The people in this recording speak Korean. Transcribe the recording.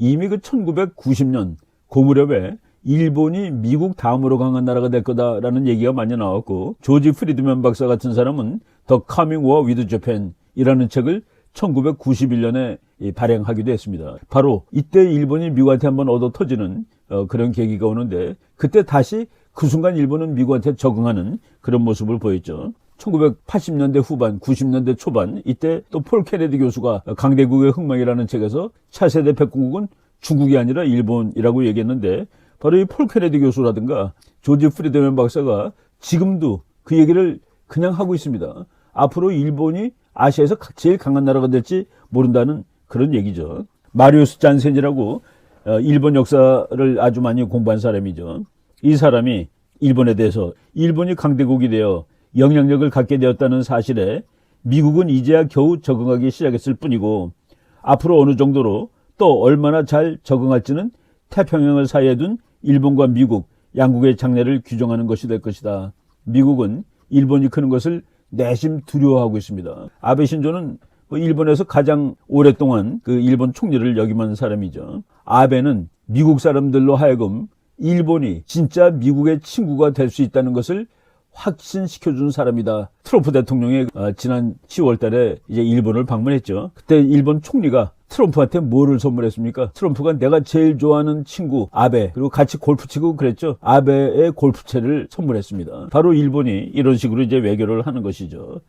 이미 그 1990년 그 무렵에 일본이 미국 다음으로 강한 나라가 될 거다라는 얘기가 많이 나왔고 조지 프리드맨 박사 같은 사람은 더 카밍 워 위드 재팬이라는 책을 1991년에 발행하기도 했습니다. 바로 이때 일본이 미국한테 한번 얻어 터지는 어, 그런 계기가 오는데 그때 다시 그 순간 일본은 미국한테 적응하는 그런 모습을 보였죠. 1980년대 후반, 90년대 초반 이때 또 폴 케네디 교수가 강대국의 흥망이라는 책에서 차세대 백공국은 중국이 아니라 일본이라고 얘기했는데 바로 이 폴 케네디 교수라든가 조지 프리드맨 박사가 지금도 그 얘기를 그냥 하고 있습니다. 앞으로 일본이 아시아에서 제일 강한 나라가 될지 모른다는 그런 얘기죠. 마리우스 잔센이라고 어, 일본 역사를 아주 많이 공부한 사람이죠. 이 사람이 일본에 대해서 일본이 강대국이 되어 영향력을 갖게 되었다는 사실에 미국은 이제야 겨우 적응하기 시작했을 뿐이고 앞으로 어느 정도로 또 얼마나 잘 적응할지는 태평양을 사이에 둔 일본과 미국 양국의 장래를 규정하는 것이 될 것이다. 미국은 일본이 크는 것을 내심 두려워하고 있습니다. 아베 신조는 뭐 일본에서 가장 오랫동안 그 일본 총리를 역임한 사람이죠. 아베는 미국 사람들로 하여금 일본이 진짜 미국의 친구가 될 수 있다는 것을 확신시켜준 사람이다. 트럼프 대통령이 어, 지난 10월 달에 이제 일본을 방문했죠. 그때 일본 총리가 트럼프한테 뭐를 선물했습니까? 트럼프가 내가 제일 좋아하는 친구 아베 그리고 같이 골프 치고 그랬죠. 아베의 골프채를 선물했습니다. 바로 일본이 이런 식으로 이제 외교를 하는 것이죠.